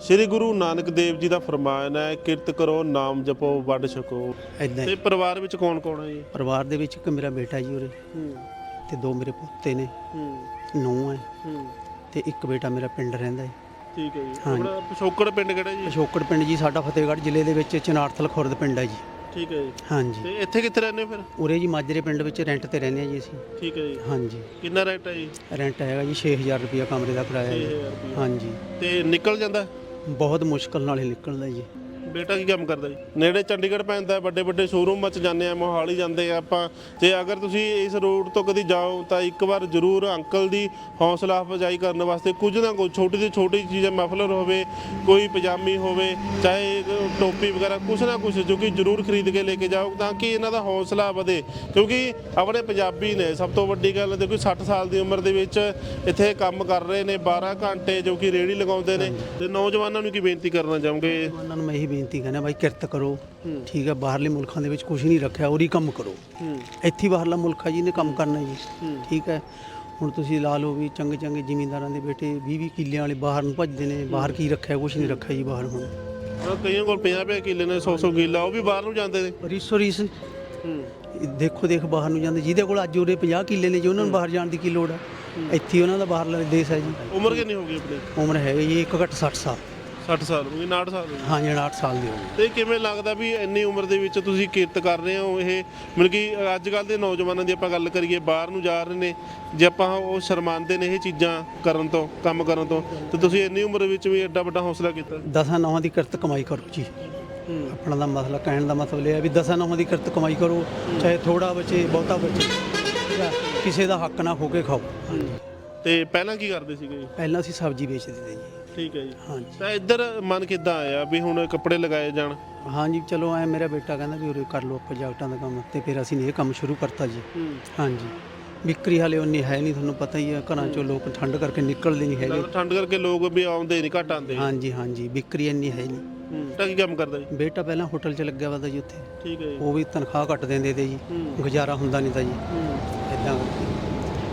ਸ੍ਰੀ ਗੁਰੂ ਨਾਨਕ ਦੇਵ ਜੀ ਦਾ ਫਰਮਾਨ ਹੈ ਕਿਰਤ ਕਰੋ ਨਾਮ ਜਪੋ ਵੱਡ ਛਕੋ। ਤੇ ਪਰਿਵਾਰ ਵਿੱਚ ਕੌਣ ਕੌਣ ਹੈ ਜੀ? ਪਰਿਵਾਰ ਦੇ ਵਿੱਚ ਇੱਕ ਮੇਰਾ ਬੇਟਾ ਜੀ ਉਰੇ। ਹੂੰ। ਤੇ ਦੋ ਮੇਰੇ ਪੁੱਤੇ ਨੇ। ਹੂੰ। ਨੂੰਹ ਹੈ। ਹੂੰ। ਤੇ ਇੱਕ ਬੇਟਾ ਮੇਰਾ ਪਿੰਡ ਰਹਿੰਦਾ ਹੈ। ਠੀਕ ਹੈ ਜੀ। ਆਪਣਾ ਪਿਛੋਕੜ ਪਿੰਡ ਕਿਹੜਾ ਜੀ? ਅਸ਼ੋਕੜ ਪਿੰਡ ਜੀ ਸਾਡਾ ਫਤਿਹਗੜ੍ਹ ਜ਼ਿਲ੍ਹੇ ਦੇ ਵਿੱਚ ਚਨਾਰਥਲ ਖੁਰਦ ਪਿੰਡ ਹੈ ਜੀ। ਠੀਕ ਹੈ ਜੀ। ਹਾਂਜੀ। ਤੇ ਇੱਥੇ ਕਿੱਥੇ ਰਹਿੰਦੇ ਹੋ ਫਿਰ? ਉਰੇ ਜੀ ਮਾਜਰੇ ਪਿੰਡ ਵਿੱਚ ਰੈਂਟ ਤੇ ਰਹਿੰਦੇ ਆ ਜੀ ਅਸੀਂ। ਠੀਕ ਹੈ ਜੀ। ਹਾਂਜੀ। ਕਿੰਨਾ ਰੇਟ ਹੈ ਜੀ? ਰੈਂਟ ਹੈਗਾ ਜੀ 6000 ਰੁਪਇਆ ਕਮਰੇ ਦਾ ਕਿਰਾਇਆ ਜੀ। 6000 ਰੁਪਏ ਹਾਂਜੀ। ਤੇ ਨਿਕਲ ਜਾਂਦਾ? ਬਹੁਤ ਮੁਸ਼ਕਲ ਨਾਲ ਹੀ ਨਿਕਲਦਾ ਜੀ। ਬੇਟਾ ਕੀ ਕੰਮ ਕਰਦਾ ਜੀ? ਨੇੜੇ ਚੰਡੀਗੜ੍ਹ ਪੈਂਦਾ, ਵੱਡੇ ਵੱਡੇ ਸ਼ੋਰੂਮ 'ਚ ਜਾਂਦੇ ਆ, ਮੋਹਾਲੀ ਜਾਂਦੇ ਆ ਆਪਾਂ। ਤੇ ਅਗਰ ਤੁਸੀਂ ਇਸ ਰੋਡ ਤੋਂ ਕਦੀ ਜਾਓ, ਤਾਂ ਇੱਕ ਵਾਰ ਜ਼ਰੂਰ ਅੰਕਲ ਦੀ ਹੌਸਲਾ ਅਫਜ਼ਾਈ ਕਰਨ ਵਾਸਤੇ ਕੁਝ ਨਾ ਕੁਝ, ਛੋਟੀ ਤੋਂ ਛੋਟੀ ਚੀਜ਼ ਮਫਲਰ ਹੋਵੇ, ਕੋਈ ਪਜਾਮੀ ਹੋਵੇ, ਚਾਹੇ ਟੋਪੀ ਵਗੈਰਾ ਕੁਝ ਨਾ ਕੁਝ, ਜੋ ਕਿ ਜ਼ਰੂਰ ਖਰੀਦ ਕੇ ਲੈ ਕੇ ਜਾਓ, ਤਾਂ ਕਿ ਇਹਨਾਂ ਦਾ ਹੌਸਲਾ ਵਧੇ। ਕਿਉਂਕਿ ਆਪਣੇ ਪੰਜਾਬੀ ਨੇ, ਸਭ ਤੋਂ ਵੱਡੀ ਗੱਲ ਦੇਖੋ 60 ਸਾਲ ਦੀ ਉਮਰ ਦੇ ਵਿੱਚ ਇੱਥੇ ਕੰਮ ਕਰ ਰਹੇ ਨੇ 12 ਘੰਟੇ ਜੋ ਕਿ ਰੇੜੀ ਲਗਾਉਂਦੇ ਨੇ। ਤੇ ਨੌਜਵਾਨਾਂ ਨੂੰ ਕੀ ਬੇਨਤੀ ਕਰਨਾ ਚਾਹੋਗੇ? ਉਹਨਾਂ ਨੂੰ ਮੈਂ ਇਹੀ ਬੇਨਤੀ ਕਰਨਾ ਬਾਈ ਕਿਰਤ ਕਰੋ। ਠੀਕ ਹੈ ਬਾਹਰਲੇ ਮੁਲਕਾਂ ਦੇ ਵਿੱਚ ਕੁਝ ਨਹੀਂ ਰੱਖਿਆ ਉਰੀ ਕੰਮ ਕਰੋ। ਇੱਥੇ ਬਾਹਰਲਾ ਮੁਲਕ ਹੈ ਜੀ ਨੇ ਕੰਮ ਕਰਨਾ ਜੀ। ਠੀਕ ਹੈ ਹੁਣ ਤੁਸੀਂ ਲਾ ਲਓ ਵੀ ਚੰਗੇ ਚੰਗੇ ਜ਼ਿਮੀਂਦਾਰਾਂ ਦੇ ਬੇਟੇ 20 20 ਕਿੱਲਿਆਂ ਵਾਲੇ ਬਾਹਰ ਨੂੰ ਭੱਜਦੇ ਨੇ ਬਾਹਰ ਕੀ ਰੱਖਿਆ ਕੁਝ ਨਹੀਂ ਰੱਖਿਆ ਜੀ ਬਾਹਰ ਹੁਣ। ਕਈਆਂ ਕੋਲ 50 50 ਕਿੱਲੇ ਨੇ 100 100 ਕਿੱਲਾ ਉਹ ਵੀ ਬਾਹਰ ਨੂੰ ਜਾਂਦੇ ਨੇ। ਰੀਸੋ ਰੀਸ ਦੇਖੋ ਦੇਖ ਬਾਹਰ ਨੂੰ ਜਾਂਦੇ ਜਿਹਦੇ ਕੋਲ ਅੱਜ ਉਰੇ 50 ਕਿੱਲੇ ਨੇ ਜੀ ਉਹਨਾਂ ਨੂੰ ਬਾਹਰ ਜਾਣ ਦੀ ਕੀ ਲੋੜ ਹੈ। ਇੱਥੇ ਉਹਨਾਂ ਦਾ ਬਾਹਰਲਾ ਦੇਸ਼ ਹੈ ਜੀ। ਉਮਰ ਕਿੰਨੀ ਹੋ ਗਈ ਆਪਣੀ? ਉਮਰ ਹੈਗੀ ਜੀ ਇੱਕ ਘੱਟ 60 ਸਾਲ। 60 ਸਾਲ ਹੋ ਗਈ 59 ਸਾਲ ਹੋ ਗਈ ਹਾਂ ਜੀ 68 ਸਾਲ ਦੀ ਉਮਰ ਤੇ ਕਿਵੇਂ ਲੱਗਦਾ ਵੀ ਇੰਨੀ ਉਮਰ ਦੇ ਵਿੱਚ ਤੁਸੀਂ ਕਿਰਤ ਕਰ ਰਹੇ ਹੋ? ਇਹ ਮਤਲਬ ਕਿ ਅੱਜ ਕੱਲ ਦੇ ਨੌਜਵਾਨਾਂ ਦੀ ਆਪਾਂ ਗੱਲ ਕਰੀਏ ਬਾਹਰ ਨੂੰ ਜਾ ਰਹੇ ਨੇ ਜੇ ਆਪਾਂ ਉਹ ਸ਼ਰਮਾਂਦੇ ਨੇ ਇਹ ਚੀਜ਼ਾਂ ਕਰਨ ਤੋਂ ਕੰਮ ਕਰਨ ਤੋਂ ਤੇ ਤੁਸੀਂ ਇੰਨੀ ਉਮਰ ਵਿੱਚ ਵੀ ਐਡਾ ਵੱਡਾ ਹੌਸਲਾ ਕੀਤਾ? ਦਸਾਂ ਨੌਹਾਂ ਦੀ ਕਿਰਤ ਕਮਾਈ ਕਰੋ ਜੀ। ਆਪਣਾ ਦਾ ਮਸਲਾ ਕਹਿਣ ਦਾ ਮਤਲਬ ਇਹ ਹੈ ਵੀ ਦਸਾਂ ਨੌਹਾਂ ਦੀ ਕਿਰਤ ਕਮਾਈ ਕਰੋ ਚਾਹੇ ਥੋੜਾ ਬਚੇ ਬਹੁਤਾ ਬਚੇ? ਕਿਸੇ ਦਾ ਹੱਕ ਨਾ ਖੋ ਕੇ ਖਾਓ। ਤੇ ਪਹਿਲਾਂ ਕੀ ਕਰਦੇ ਸੀਗੇ? ਪਹਿਲਾਂ ਅਸੀਂ ਸਬਜ਼ੀ ਵੇਚਦੇ ਸੀ ਜੀ। ਠੀਕ ਹੈ ਜੀ। ਹਾਂਜੀ। ਤਾਂ ਇੱਧਰ ਮਨ ਕਿੱਦਾਂ ਆਇਆ ਵੀ ਹੁਣ ਕੱਪੜੇ ਲਗਾਏ ਜਾਣ? ਹਾਂਜੀ ਚਲੋ ਐ ਮੇਰਾ ਬੇਟਾ ਕਹਿੰਦਾ ਵੀ ਉਰੇ ਕਰ ਲਓ ਪ੍ਰੋਜੈਕਟਾਂ ਦਾ ਕੰਮ ਤੇ ਫਿਰ ਅਸੀਂ ਨੇ ਇਹ ਕੰਮ ਸ਼ੁਰੂ ਕਰਤਾ ਜੀ। ਹਾਂਜੀ। ਵਿਕਰੀ ਹਾਲੇ ਉਨੀ ਹੈ ਨਹੀਂ ਤੁਹਾਨੂੰ ਪਤਾ ਹੀ ਹੈ ਘਰਾਂ ਚੋਂ ਲੋਕ ਠੰਡ ਕਰਕੇ ਨਿਕਲਦੇ ਨਹੀਂ ਹੈਗੇ। ਠੰਡ ਕਰਕੇ ਲੋਕ ਵੀ ਆਉਂਦੇ ਨਹੀਂ ਘੱਟ ਆਉਂਦੇ। ਹਾਂਜੀ ਹਾਂਜੀ ਵਿਕਰੀ ਇੰਨੀ ਹੈ ਨਹੀਂ। ਤਾਂ ਕੀ ਕੰਮ ਕਰਦਾ ਜੀ? ਬੇਟਾ ਪਹਿਲਾਂ ਹੋਟਲ 'ਚ ਲੱਗਿਆ ਵਾ ਤਾ ਜੀ ਉੱਥੇ। ਠੀਕ ਹੈ ਜੀ। ਉਹ ਵੀ ਤਨਖਾਹ ਘੱਟ ਦਿੰਦੇ ਤੇ ਜੀ ਗੁਜ਼ਾਰਾ ਹੁੰਦਾ ਨਹੀਂ ਤਾਂ ਜੀ। ਇਦਾਂ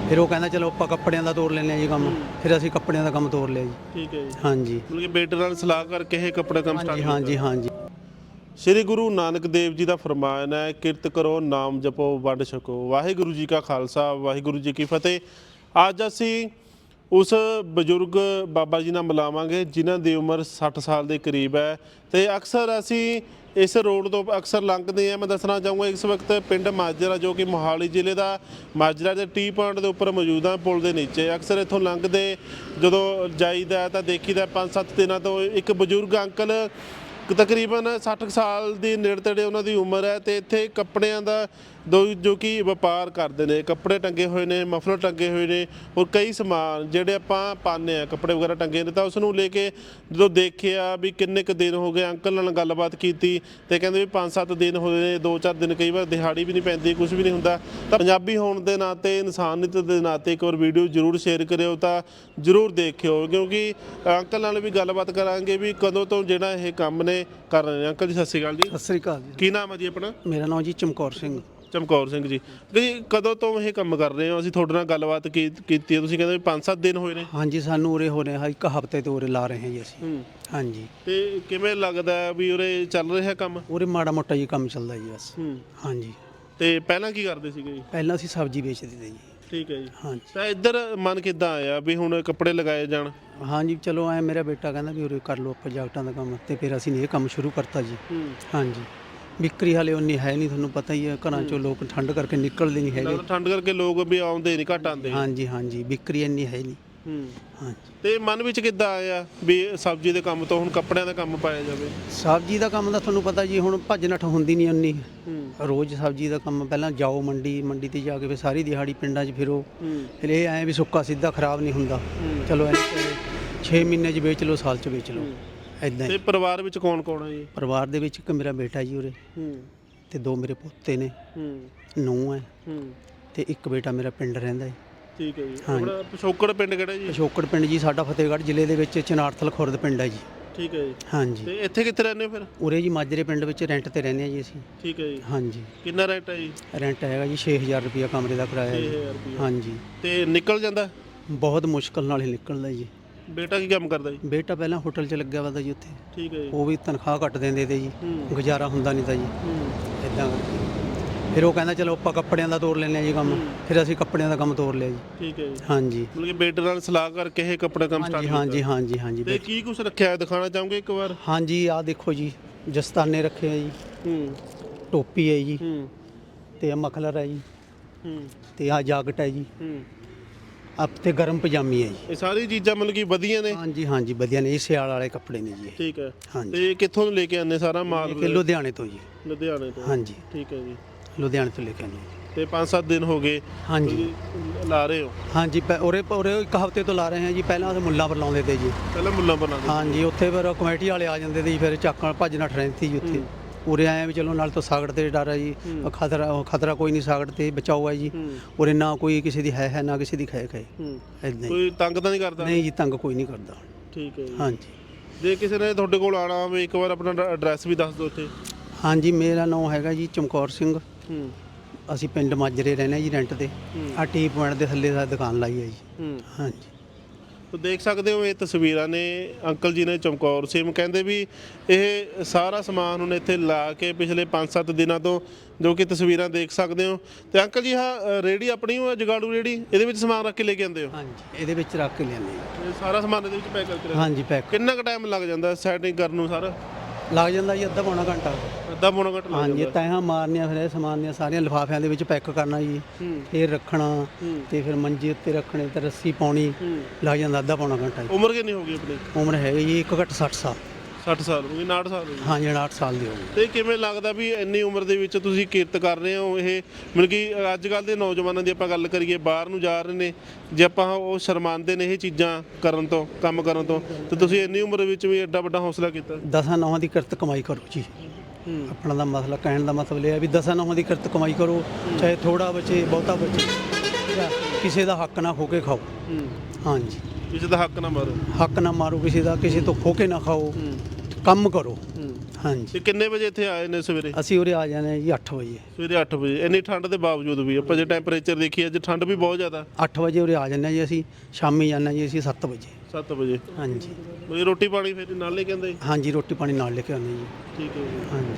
ਫਿਰ ਉਹ ਕਹਿੰਦਾ ਚਲੋ ਆਪਾਂ ਕੱਪੜਿਆਂ ਦਾ ਤੋਰ ਲੈਂਦੇ ਹਾਂ ਜੀ ਕੰਮ। ਫਿਰ ਅਸੀਂ ਕੱਪੜਿਆਂ ਦਾ ਕੰਮ ਤੋਰ ਲਿਆ ਜੀ। ਠੀਕ ਹੈ ਜੀ। ਹਾਂਜੀ। ਮਤਲਬ ਕਿ ਬੇਟੇ ਨਾਲ ਸਲਾਹ ਕਰਕੇ ਇਹ ਕੱਪੜੇ ਕੰਮ ਹਾਂਜੀ ਸਟਾਰਟ ਹਾਂਜੀ ਹਾਂਜੀ। ਸ੍ਰੀ ਗੁਰੂ ਨਾਨਕ ਦੇਵ ਜੀ ਦਾ ਫਰਮਾਨ ਹੈ ਕਿਰਤ ਕਰੋ ਨਾਮ ਜਪੋ ਵੱਡ ਛਕੋ। ਵਾਹਿਗੁਰੂ ਜੀ ਕਾ ਖਾਲਸਾ ਵਾਹਿਗੁਰੂ ਜੀ ਕੀ ਫਤਿਹ। ਅੱਜ ਅਸੀਂ ਉਸ ਬਜ਼ੁਰਗ ਬਾਬਾ ਜੀ ਨਾਲ ਮਿਲਾਵਾਂਗੇ ਜਿਨ੍ਹਾਂ ਦੀ ਉਮਰ 60 ਸਾਲ ਦੇ ਕਰੀਬ ਹੈ। ਤੇ ਅਕਸਰ ਅਸੀਂ ਇਸ ਰੋਡ ਤੋਂ ਅਕਸਰ ਲੰਘਦੇ ਆ। ਮੈਂ ਦੱਸਣਾ ਚਾਹੂੰਗਾ, ਇਸ ਵਕਤ ਪਿੰਡ ਮਾਜਰਾ, ਜੋ ਕਿ ਮੋਹਾਲੀ ਜ਼ਿਲ੍ਹੇ ਦਾ ਮਾਜਰਾ ਦੇ ਟੀ ਪੁਆਇੰਟ ਦੇ ਉੱਪਰ ਮੌਜੂਦ ਆ, ਪੁਲ ਦੇ ਨੀਚੇ। ਅਕਸਰ ਇੱਥੋਂ ਲੰਘਦੇ, ਜਦੋਂ ਜਾਈਦਾ ਤਾਂ ਦੇਖੀਦਾ 5-7 ਦਿਨਾਂ ਤੋਂ ਇੱਕ ਬਜ਼ੁਰਗ ਅੰਕਲ ਤਕਰੀਬਨ 60 ਕੁ ਸਾਲ ਦੀ ਨੇੜੇ ਤੇੜੇ ਉਹਨਾਂ ਦੀ ਉਮਰ ਹੈ ਤੇ ਇੱਥੇ ਕੱਪੜਿਆਂ ਦਾ ਦੋ ਜੋ ਕਿ ਵਪਾਰ ਕਰਦੇ ਨੇ ਕੱਪੜੇ ਟੰਗੇ ਹੋਏ ਨੇ ਮਫਲਰ ਟੰਗੇ ਹੋਏ ਨੇ ਔਰ ਕਈ ਸਮਾਨ ਜਿਹੜੇ ਆਪਾਂ ਪਾਉਂਦੇ ਆ ਕੱਪੜੇ ਵਗੈਰਾ ਟੰਗੇ ਨੇ ਤਾਂ ਉਸ ਨੂੰ ਲੈ ਕੇ ਜਦੋਂ ਦੇਖਿਆ ਵੀ ਕਿੰਨੇ ਕੁ ਦਿਨ ਹੋ ਗਏ ਅੰਕਲ ਨਾਲ ਗੱਲਬਾਤ ਕੀਤੀ ਤੇ ਕਹਿੰਦੇ ਵੀ 5-7 ਦਿਨ ਹੋਏ ਨੇ 2-4 ਦਿਨ ਕਈ ਵਾਰ ਦਿਹਾੜੀ ਵੀ ਨਹੀਂ ਪੈਂਦੀ ਕੁਝ ਵੀ ਨਹੀਂ ਹੁੰਦਾ। ਤਾਂ ਪੰਜਾਬੀ ਹੋਣ ਦੇ ਨਾਤੇ ਇਨਸਾਨੀਅਤ ਦੇ ਨਾਤੇ ਇੱਕ ਵਾਰ ਵੀਡੀਓ ਜ਼ਰੂਰ ਸ਼ੇਅਰ ਕਰਿਓ ਤਾਂ ਜ਼ਰੂਰ ਦੇਖਿਓ ਕਿਉਂਕਿ ਅੰਕਲ ਨਾਲ ਵੀ ਗੱਲਬਾਤ ਕਰਾਂਗੇ ਵੀ ਕਦੋਂ ਤੋਂ ਜਿਹੜਾ ਇਹ ਕੰਮ ਨੇ ਕਰ ਰਹੇ ਨੇ। ਅੰਕਲ ਜੀ ਸਤਿ ਸ਼੍ਰੀ ਅਕਾਲ ਜੀ। ਸਤਿ ਸ੍ਰੀ ਅਕਾਲ ਜੀ। ਕੀ ਨਾਮ ਹੈ ਜੀ ਆਪਣਾ? ਮੇਰਾ ਨਾਮ ਜੀ ਚਮਕੌਰ ਸਿੰਘ। ਚਮਕੌਰ ਸਿੰਘ ਜੀ। ਜੀ ਕਦੋਂ ਤੋਂ ਇਹ ਕੰਮ ਕਰ ਰਹੇ ਹੋ? ਅਸੀਂ ਤੁਹਾਡੇ ਨਾਲ ਗੱਲਬਾਤ ਕੀ- ਕੀਤੀ ਹੈ? ਤੁਸੀਂ ਕਹਿੰਦੇ ਵੀ 5-7 ਦਿਨ ਹੋਏ ਨੇ। ਹਾਂਜੀ ਸਾਨੂੰ ਉਰੇ ਹੋ ਰਿਹਾ ਇੱਕ ਹਫ਼ਤੇ ਤੋਂ ਉਰੇ ਲਾ ਰਹੇ ਹਾਂ ਜੀ ਅਸੀਂ। ਹੂੰ। ਹਾਂਜੀ। ਤੇ ਕਿਵੇਂ ਲੱਗਦਾ ਹੈ ਵੀ ਉਰੇ ਚੱਲ ਰਿਹਾ ਕੰਮ? ਉਰੇ ਮਾੜਾ ਮੋਟਾ ਜੀ ਕੰਮ ਚੱਲਦਾ ਜੀ ਬਸ। ਹੂੰ। ਹਾਂਜੀ। ਤੇ ਪਹਿਲਾਂ ਕੀ ਕਰਦੇ ਸੀਗੇ ਜੀ? ਪਹਿਲਾਂ ਅਸੀਂ ਸਬਜ਼ੀ ਵੇਚਦੇ ਤੇ ਜੀ। ਠੀਕ ਹੈ ਜੀ। ਹਾਂਜੀ। ਤਾਂ ਇੱਧਰ ਮਨ ਕਿੱਦਾਂ ਆਇਆ ਵੀ ਹੁਣ ਕੱਪੜੇ ਲਗਾਏ ਜਾਣ? ਹਾਂਜੀ ਚਲੋ ਐ ਮੇਰਾ ਬੇਟਾ ਕਹਿੰਦਾ ਵੀ ਉਰੇ ਕਰ ਲਓ ਪ੍ਰੋਜੈਕਟਾਂ ਦਾ ਕੰਮ। ਤੇ ਫਿਰ ਅਸੀਂ ਨੇ ਇਹ ਕੰਮ ਸ਼ੁਰੂ ਕਰਤਾ ਜੀ। ਹੂੰ। ਹਾਂਜੀ। ਵਿਕਰੀ ਹਾਲੇ ਉਨੀ ਹੈ ਨਹੀਂ ਤੁਹਾਨੂੰ ਪਤਾ ਹੀ ਹੈ ਘਰਾਂ ਚੋਂ ਲੋਕ ਠੰਡ ਕਰਕੇ ਨਿਕਲਦੇ ਨਹੀਂ ਹੈਗੇ। ਲੱਗਦਾ ਠੰਡ ਕਰਕੇ ਲੋਕ ਵੀ ਆਉਂਦੇ ਨਹੀਂ ਘੱਟ ਆਉਂਦੇ। ਹਾਂਜੀ ਹਾਂਜੀ ਵਿਕਰੀ ਇੰਨੀ ਹੈ ਨਹੀਂ। ਹੂੰ। ਹਾਂਜੀ। ਤੇ ਮਨ ਵਿੱਚ ਕਿੱਦਾਂ ਆਇਆ ਵੀ ਸਬਜ਼ੀ ਦੇ ਕੰਮ ਤੋਂ ਹੁਣ ਕੱਪੜਿਆਂ ਦਾ ਕੰਮ ਪਾਇਆ ਜਾਵੇ? ਸਬਜ਼ੀ ਦਾ ਕੰਮ ਦਾ ਤੁਹਾਨੂੰ ਪਤਾ ਜੀ ਹੁਣ ਭੱਜ ਨੱਠ ਹੁੰਦੀ ਨਹੀਂ ਉਨੀ। ਹੂੰ। ਰੋਜ਼ ਸਬਜ਼ੀ ਦਾ ਕੰਮ ਪਹਿਲਾਂ ਜਾਓ ਮੰਡੀ ਮੰਡੀ ਤੇ ਜਾ ਕੇ ਫਿਰ ਸਾਰੀ ਦਿਹਾੜੀ ਪਿੰਡਾਂ 'ਚ ਫਿਰੋ। ਹੂੰ। ਫਿਰ ਇਹ ਐ ਵੀ ਸੁੱਕਾ ਸਿੱਧਾ ਖਰਾਬ ਨਹੀਂ ਹੁੰਦਾ। ਚਲੋ ਐ 6 ਮਹੀਨੇ 'ਚ ਵੇਚ ਲਓ ਸਾਲ 'ਚ ਵੇਚ ਲਓ। ਐਦਾਂ ਤੇ ਪਰਿਵਾਰ ਵਿੱਚ ਕੌਣ ਕੌਣ ਹੈ ਜੀ? ਪਰਿਵਾਰ ਦੇ ਵਿੱਚ ਇੱਕ ਮੇਰਾ ਬੇਟਾ ਜੀ ਉਰੇ। ਹੂੰ। ਤੇ ਦੋ ਮੇਰੇ ਪੁੱਤੇ ਨੇ। ਹੂੰ। ਨੂੰਹ ਹੈ ਹੂੰ। ਤੇ ਇੱਕ ਬੇਟਾ ਮੇਰਾ ਪਿੰਡ ਰਹਿੰਦਾ ਹੈ ਠੀਕ ਹੈ ਜੀ। ਹਾਂਜੀ। ਆਪਣਾ ਪਿਛੋਕੜ ਪਿੰਡ ਕਿਹੜਾ ਜੀ? ਅਸ਼ੋਕੜ ਪਿੰਡ ਜੀ ਸਾਡਾ ਫਤਿਹਗੜ੍ਹ ਜ਼ਿਲ੍ਹੇ ਦੇ ਵਿੱਚ ਚਨਾਰਥਲ ਖੁਰਦ ਪਿੰਡ ਹੈ ਜੀ। ਠੀਕ ਹੈ ਜੀ। ਹਾਂਜੀ। ਤੇ ਇੱਥੇ ਕਿੱਥੇ ਰਹਿੰਦੇ ਹੋ ਫਿਰ? ਉਰੇ ਜੀ ਮਾਜਰੇ ਪਿੰਡ ਵਿੱਚ ਰੈਂਟ ਤੇ ਰਹਿੰਦੇ ਆ ਜੀ ਅਸੀਂ। ਠੀਕ ਹੈ ਜੀ। ਹਾਂਜੀ। ਕਿੰਨਾ ਰੈਂਟ ਹੈ ਜੀ? ਰੈਂਟ ਹੈਗਾ ਜੀ 6000 ਰੁਪਇਆ ਕਮਰੇ ਦਾ ਕਿਰਾਇਆ ਜੀ। 6000 ਰੁਪਏ ਹਾਂਜੀ। ਤੇ ਨਿਕਲ ਜਾਂਦਾ? ਬਹੁਤ ਮੁਸ਼ਕਲ ਨਾਲ ਹੀ ਨਿਕਲਦਾ ਜੀ। ਬੇਟਾ ਕੀ ਕੰਮ ਕਰਦਾ ਜੀ? ਬੇਟਾ ਪਹਿਲਾਂ ਹੋਟਲ 'ਚ ਲੱਗਿਆ ਵਾ ਤਾ ਜੀ ਉੱਥੇ। ਠੀਕ ਹੈ ਜੀ। ਉਹ ਵੀ ਤਨਖਾਹ ਘੱਟ ਦਿੰਦੇ ਤੇ ਜੀ। ਹੂੰ। ਗੁਜ਼ਾਰਾ ਹੁੰਦਾ ਨਹੀਂ ਤਾਂ ਜੀ। ਹੂੰ। ਇਦਾਂ ਫਿਰ ਉਹ ਕਹਿੰਦਾ ਚਲੋ ਆਪਾਂ ਕੱਪੜਿਆਂ ਦਾ ਤੋਰ ਲੈਂਦੇ ਆ ਜੀ ਕੰਮ। ਫਿਰ ਅਸੀਂ ਕੱਪੜਿਆਂ ਦਾ ਕੰਮ ਤੋਰ ਲਿਆ ਜੀ। ਠੀਕ ਹੈ ਜੀ। ਹਾਂਜੀ। ਮਤਲਬ ਕਿ ਬੇਟੇ ਨਾਲ ਸਲਾਹ ਕਰਕੇ ਇਹ ਕੱਪੜਾ ਕੰਮ ਸਟਾਰਟ ਹਾਂਜੀ ਹਾਂਜੀ ਹਾਂਜੀ ਹਾਂਜੀ। ਤੇ ਕੀ ਕੁਝ ਰੱਖਿਆ ਹੈ? ਦਿਖਾਣਾ ਚਾਹੋਗੇ ਇੱਕ ਵਾਰ? ਹਾਂਜੀ ਆਹ ਦੇਖੋ ਜੀ। ਜਸਤਾਨੇ ਰੱਖੇ ਆ ਜੀ। ਹੂੰ। ਟੋਪੀ ਹੈ ਜੀ। ਹੂੰ। ਤੇ ਆਹ ਮਖਲਰ ਹੈ ਜੀ। ਹੂੰ। ਤੇ ਆ ਜਾਕਟ ਹੈ ਜੀ। ਹੂੰ। ਆਪ ਤੇ ਗਰਮ ਪਜਾਮੀ ਹੈ ਜੀ। ਇਹ ਸਾਰੀ ਚੀਜ਼ਾਂ ਮਤਲਬ ਕਿ ਵਧੀਆ ਨੇ? ਹਾਂਜੀ ਹਾਂਜੀ ਵਧੀਆ ਨੇ। ਇਹ ਸਿਆਲ ਵਾਲੇ ਕੱਪੜੇ ਨੇ ਜੀ ਇਹ। ਠੀਕ ਹੈ। ਹਾਂਜੀ। ਤੇ ਕਿੱਥੋਂ ਲੈ ਕੇ ਆਨੇ ਸਾਰਾ ਮਾਲ? ਇਹ ਲੁਧਿਆਣੇ ਤੋਂ ਜੀ। ਲੁਧਿਆਣੇ ਤੋਂ? ਹਾਂਜੀ। ਠੀਕ ਹੈ ਜੀ। ਲੁਧਿਆਣੇ ਤੋਂ ਲੈ ਕੇ ਆਏ ਤੇ 5-7 ਦਿਨ ਹੋ ਗਏ? ਹਾਂਜੀ। ਤੁਸੀਂ ਲਾ ਰਹੇ ਹੋ? ਹਾਂਜੀ ਪੈ- ਉਰੇ ਉਰੇ ਇੱਕ ਹਫ਼ਤੇ ਤੋਂ ਲਾ ਰਹੇ ਹਾਂ ਜੀ। ਪਹਿਲਾਂ ਅਸੀਂ ਮੁੱਲਾਂ ਪਰ ਲਾਉਂਦੇ ਤੇ ਜੀ। ਪਹਿਲਾਂ ਮੁੱਲਾਂ ਬਣਾ ਦੇ ਹਾਂਜੀ ਉੱਥੇ ਫਿਰ ਕਮੇਟੀ ਵਾਲੇ ਆ ਜਾਂਦੇ ਤੇ ਜੀ ਫਿਰ ਚੱਕਣ ਭੱਜ ਨੱਠ ਰਹਿੰਦੀ ਸੀ ਜੀ ਉੱਥੇ। ਉਰੇ ਆਏ ਵੀ ਚਲੋ ਨਾਲ ਤਾਂ ਸਾਗੜ ਤੇ ਡਰ ਹੈ। ਜੀ ਖਤਰਾ ਖਤਰਾ ਕੋਈ ਨਹੀਂ ਸਾਗੜ ਤੇ ਬਚਾਓ ਹੈ ਜੀ। ਉਰੇ ਨਾ ਕੋਈ ਕਿਸੇ ਦੀ ਹੈ ਹੈ ਨਾ ਕਿਸੇ ਦੀ ਹੂੰ। ਇਦਾਂ ਹੀ। ਕੋਈ ਤੰਗ ਤਾਂ ਨਹੀਂ ਕਰਦਾ? ਨਹੀਂ ਜੀ ਤੰਗ ਕੋਈ ਨਹੀਂ ਕਰਦਾ। ਠੀਕ ਹੈ ਜੀ। ਹਾਂਜੀ। ਜੇ ਕਿਸੇ ਨੇ ਤੁਹਾਡੇ ਕੋਲ ਆਣਾ ਹੋਵੇ ਇੱਕ ਵਾਰ ਆਪਣਾ ਐਡਰੈਸ ਵੀ ਦੱਸ ਦਿਓ ਇੱਥੇ ਹਾਂਜੀ ਮੇਰਾ ਨਾਮ ਹੈਗਾ ਜੀ ਚਮਕੌਰ ਸਿੰਘ। ਹੂੰ। ਅਸੀਂ ਪਿੰਡ ਮਾਜਰੇ ਰਹਿੰਦੇ ਜੀ ਰੈਂਟ ਤੇ। ਆ ਟੀ ਪੁਆਇੰਟ ਦੇ ਥੱਲੇ ਦਾ ਦੁਕਾਨ ਲਾਈ ਹੈ ਜੀ। ਹਾਂਜੀ। ਤੋ ਦੇਖ ਸਕਦੇ ਹੋ ਇਹ ਤਸਵੀਰਾਂ ਨੇ ਅੰਕਲ ਜੀ ਨੇ ਚਮਕੌਰ ਸਿੰਘ ਕਹਿੰਦੇ ਵੀ ਇਹ ਸਾਰਾ ਸਮਾਨ ਹੁਣ ਇੱਥੇ ਲਾ ਕੇ ਪਿਛਲੇ 5-7 ਦਿਨਾਂ ਤੋਂ ਜੋ ਕਿ ਤਸਵੀਰਾਂ ਦੇਖ ਸਕਦੇ ਹੋ। ਤੇ ਅੰਕਲ ਜੀ ਹਾਂ ਰੇੜੀ ਆਪਣੀ ਹੋ ਜਗਾੜੂ ਰੇੜੀ ਇਹਦੇ ਵਿੱਚ ਸਮਾਨ ਰੱਖ ਕੇ ਲੈ ਕੇ ਆਉਂਦੇ ਹੋ? ਹਾਂਜੀ ਇਹਦੇ ਵਿੱਚ ਰੱਖ ਕੇ ਲਿਆਂਦੇ ਸਾਰਾ ਸਮਾਨ ਇਹਦੇ ਵਿੱਚ ਪੈਕ ਕਰਕੇ ਹਾਂਜੀ ਪੈਕ। ਕਿੰਨਾ ਕੁ ਟਾਈਮ ਲੱਗ ਜਾਂਦਾ ਸੈਟਿੰਗ ਕਰਨ ਨੂੰ ਸਾਰਾ? ਲੱਗ ਜਾਂਦਾ ਜੀ ਅੱਧਾ ਪੌਣਾ ਘੰਟਾ। ਅੱਧਾ ਪੌਣਾ ਘੰਟਾ ਲੱਗ ਹਾਂਜੀ ਜਾਂਦਾ। ਤੈਹਾਂ ਮਾਰਨੀਆਂ ਫਿਰ ਇਹ ਸਮਾਨ ਦੀਆਂ ਸਾਰੀਆਂ ਲਿਫਾਫਿਆਂ ਦੇ ਵਿੱਚ ਪੈਕ ਕਰਨਾ ਜੀ ਹੂੰ। ਫਿਰ ਰੱਖਣਾ। ਤੇ ਫਿਰ ਮੰਜੇ ਉੱਤੇ ਰੱਖਣੇ ਤੇ ਰੱਸੀ ਪਾਉਣੀ ਲੱਗ ਜਾਂਦਾ ਅੱਧਾ ਪੌਣਾ ਘੰਟਾ ਜੀ। ਉਮਰ ਕਿੰਨੀ ਹੋ ਗਈ ਆਪਣੀ? ਉਮਰ ਹੈਗੀ ਜੀ 1 ਘੱਟ 60 ਸਾਲ। 60 ਸਾਲ ਹੋ ਗਈ 59 ਸਾਲ ਹੋ ਗਈ ਹਾਂਜੀ 68 ਸਾਲ ਦੀ ਹੋ ਗਈ। ਤੇ ਕਿਵੇਂ ਲੱਗਦਾ ਵੀ ਇੰਨੀ ਉਮਰ ਦੇ ਵਿੱਚ ਤੁਸੀਂ ਕਿਰਤ ਕਰ ਰਹੇ ਹੋ? ਇਹ ਮਤਲਬ ਕਿ ਅੱਜ ਕੱਲ ਦੇ ਨੌਜਵਾਨਾਂ ਦੀ ਆਪਾਂ ਗੱਲ ਕਰੀਏ ਬਾਹਰ ਨੂੰ ਜਾ ਰਹੇ ਨੇ ਜੇ ਆਪਾਂ ਉਹ ਸ਼ਰਮਾਂਦੇ ਨੇ ਇਹ ਚੀਜ਼ਾਂ ਕਰਨ ਤੋਂ ਕੰਮ ਕਰਨ ਤੋਂ ਤੇ ਤੁਸੀਂ ਇੰਨੀ ਉਮਰ ਵਿੱਚ ਵੀ ਐਡਾ ਵੱਡਾ ਹੌਸਲਾ ਕੀਤਾ? ਦਸਾਂ ਨੌਹਾਂ ਦੀ ਕਿਰਤ ਕਮਾਈ ਕਰੋ ਜੀ। ਆਪਣਾ ਦਾ ਮਸਲਾ ਕਹਿਣ ਦਾ ਮਤਲਬ ਇਹ ਹੈ ਵੀ ਦਸਾਂ ਨੌਹਾਂ ਦੀ ਕਿਰਤ ਕਮਾਈ ਕਰੋ ਚਾਹੇ ਥੋੜਾ ਬਚੇ ਬਹੁਤਾ ਬਚੇ? ਕਿਸੇ ਦਾ ਹੱਕ ਨਾ ਖੋ ਕੇ ਖਾਓ। ਹਾਂਜੀ। ਕਿਸੇ ਦਾ ਹੱਕ ਨਾ ਮਾਰੋ। ਹੱਕ ਨਾ ਮਾਰੋ ਕਿਸੇ ਦਾ ਕਿਸੇ ਤੋਂ ਖੋ ਕੇ ਨਾ ਖਾਓ। ਕੰਮ ਕਰੋ। ਹਾਂਜੀ। ਤੇ ਕਿੰਨੇ ਵਜੇ ਇੱਥੇ ਆਏ ਨੇ ਸਵੇਰੇ? ਅਸੀਂ ਉਰੇ ਆ ਜਾਣਾ ਜੀ 8 ਵਜੇ। ਸਵੇਰੇ 8 ਵਜੇ। ਇੰਨੀ ਠੰਡ ਦੇ ਬਾਵਜੂਦ ਵੀ ਆਪਾਂ ਜੇ ਟੈਂਪਰੇਚਰ ਦੇਖੀਏ ਅੱਜ ਠੰਡ ਵੀ ਬਹੁਤ ਜ਼ਿਆਦਾ। 8 ਵਜੇ ਉਰੇ ਆ ਜਾਂਦੇ ਹਾਂ ਜੀ ਅਸੀਂ। ਸ਼ਾਮੀ ਜਾਂਦੇ ਹਾਂ ਜੀ ਅਸੀਂ 7 ਵਜੇ। 7 ਵਜੇ। ਹਾਂਜੀ। ਰੋਟੀ ਪਾਣੀ ਫਿਰ ਨਾਲ ਲੈ ਕੇ ਆਂਦੇ ਹਾਂਜੀ ਰੋਟੀ ਪਾਣੀ ਨਾਲ ਲੈ ਕੇ ਆਉਂਦੇ ਜੀ। ਠੀਕ ਹੈ ਜੀ। ਹਾਂਜੀ।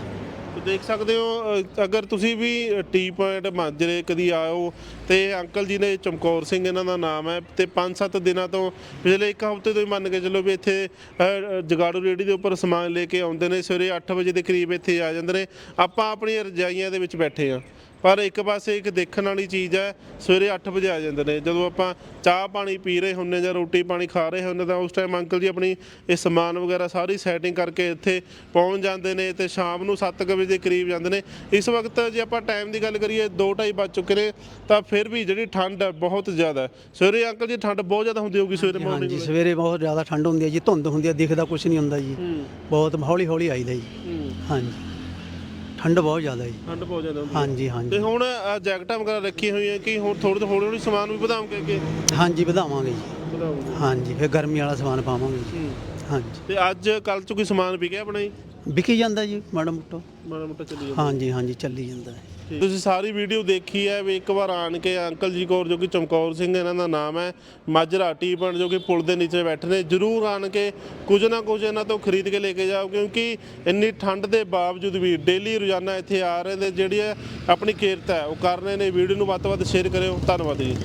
ਦੇਖ ਸਕਦੇ ਹੋ ਅ, ਅਗਰ ਤੁਸੀਂ ਵੀ ਟੀ ਪੁਆਇੰਟ ਮਾਜਰੇ ਕਦੀ ਆਓ ਤੇ ਅੰਕਲ ਜੀ ਨੇ ਚਮਕੌਰ ਸਿੰਘ ਇਹਨਾਂ ਦਾ ਨਾਮ ਹੈ ਤੇ 5-7 ਦਿਨਾਂ ਤੋਂ ਪਿਛਲੇ ਇੱਕ ਹਫ਼ਤੇ ਤੋਂ ਹੀ ਮੰਨ ਕੇ ਚੱਲੋ ਵੀ ਇੱਥੇ ਅ, ਜਗਾੜੂ ਰੇੜੀ ਦੇ ਉੱਪਰ ਸਮਾਨ ਲੈ ਕੇ ਆਉਂਦੇ ਨੇ ਸਵੇਰੇ 8 ਵਜੇ ਦੇ ਕਰੀਬ ਇੱਥੇ ਆ ਜਾਂਦੇ ਨੇ। ਆਪਾਂ ਆਪਣੀਆਂ ਰਜਾਈਆਂ ਦੇ ਵਿੱਚ ਬੈਠੇ ਆ ਪਰ ਇੱਕ ਪਾਸੇ ਇੱਕ ਦੇਖਣ ਵਾਲੀ ਚੀਜ਼ ਹੈ ਸਵੇਰੇ 8 ਵਜੇ ਆ ਜਾਂਦੇ ਨੇ। ਜਦੋਂ ਆਪਾਂ ਚਾਹ ਪਾਣੀ ਪੀ ਰਹੇ ਹੁੰਨੇ ਜਾਂ ਰੋਟੀ ਪਾਣੀ ਖਾ ਰਹੇ ਹੁੰਨੇ ਤਾਂ ਉਸ ਟਾਈਮ ਅੰਕਲ ਜੀ ਆਪਣੀ ਇਹ ਸਮਾਨ ਵਗੈਰਾ ਸਾਰੀ ਸੈਟਿੰਗ ਕਰਕੇ ਇੱਥੇ ਪਹੁੰਚ ਜਾਂਦੇ ਨੇ ਤੇ ਸ਼ਾਮ ਨੂੰ 7 ਵਜੇ ਦੇ ਕਰੀਬ ਜਾਂਦੇ ਨੇ। ਇਸ ਵਕਤ ਜੇ ਆਪਾਂ ਟਾਈਮ ਦੀ ਗੱਲ ਕਰੀਏ 2:30 ਵੱਜ ਚੁੱਕੇ ਨੇ ਤਾਂ ਫਿਰ ਵੀ ਜਿਹੜੀ ਠੰਡ ਹੈ ਬਹੁਤ ਜ਼ਿਆਦਾ ਸਵੇਰੇ ਅੰਕਲ ਜੀ ਠੰਡ ਬਹੁਤ ਜ਼ਿਆਦਾ ਹੁੰਦੀ ਹੋਊਗੀ ਸਵੇਰੇ ਹਾਂਜੀ ਮਾਰਨਿੰਗ ਸਵੇਰੇ ਬਹੁਤ ਜ਼ਿਆਦਾ ਠੰਡ ਹੁੰਦੀ ਹੈ ਜੀ ਧੁੰਦ ਹੁੰਦੀ ਹੈ ਦਿਖਦਾ ਕੁਝ ਨਹੀਂ ਹੁੰਦਾ ਜੀ। ਬਹੁਤ ਹੌਲੀ ਹੌਲੀ ਆਈਦਾ ਜੀ। ਹਾਂਜੀ। ਠੰਡ ਬਹੁਤ ਜ਼ਿਆਦਾ ਜੀ। ਠੰਡ ਬਹੁਤ ਜ਼ਿਆਦਾ ਹੁੰਦੀ ਹੈ। ਹਾਂਜੀ ਤੇ ਹਾਂਜੀ ਹੁਣ ਜੈਕਟਾਂ ਵਗੈਰਾ ਰੱਖੀਆਂ ਹੋਈਆਂ ਕਿ ਹੁਣ ਥੋੜੀ ਥੋੜੀ ਥੋੜੀ ਸਮਾਨ ਵੀ ਵਧਾਉਂਗੇ ਅੱਗੇ ਹਾਂਜੀ ਵਧਾਵਾਂਗੇ ਜੀ। ਵਧਾਉਂਗੇ ਹਾਂਜੀ ਫਿਰ ਗਰਮੀ ਵਾਲਾ ਸਮਾਨ ਪਾਵਾਂਗੇ ਜੀ। ਹਾਂਜੀ। ਤੇ ਅੱਜ ਕੱਲ ਚ ਕੋਈ ਸਮਾਨ ਵਿਕਿਆ ਆਪਣਾ ਜੀ? ਵਿਕੀ ਜਾਂਦਾ ਜੀ ਮਾੜਾ ਮੋਟਾ। ਮਾੜਾ ਮੋਟਾ ਚੱਲੀ ਜਾਂਦਾ। ਹਾਂਜੀ ਹਾਂਜੀ ਚੱਲੀ ਜਾਂਦਾ। ਹੈ ਤੁਸੀਂ ਸਾਰੀ ਵੀਡੀਓ ਦੇਖੀ ਹੈ ਵੀ ਇੱਕ ਵਾਰ ਆਣ ਕੇ ਅੰਕਲ ਜੀ ਕੋਲ ਜੋ ਕਿ ਚਮਕੌਰ ਸਿੰਘ ਇਹਨਾਂ ਦਾ ਨਾਮ ਹੈ, ਮਾਜਰਾ ਟੀ ਪਿੰਡ ਜੋ ਕਿ ਪੁਲ ਦੇ ਨੀਚੇ ਬੈਠੇ ਨੇ, ਜਰੂਰ ਆਣ ਕੇ ਕੁਝ ਨਾ ਕੁਝ ਇਹਨਾਂ ਤੋਂ ਖਰੀਦ ਕੇ ਲੈ ਕੇ ਜਾਓ, ਕਿਉਂਕਿ ਇੰਨੀ ਠੰਡ ਦੇ ਬਾਵਜੂਦ ਵੀ ਡੇਲੀ ਰੋਜ਼ਾਨਾ ਇੱਥੇ ਆ ਰਹੇ ਨੇ, ਜਿਹੜੀ ਹੈ ਆਪਣੀ ਕਿਰਤ ਹੈ, ਉਹ ਕਰ ਰਹੇ ਨੇ, ਵੀਡੀਓ ਨੂੰ ਵੱਧ ਤੋਂ ਵੱਧ ਸ਼ੇਅਰ ਕਰਿਓ, ਧੰਨਵਾਦ ਜੀ।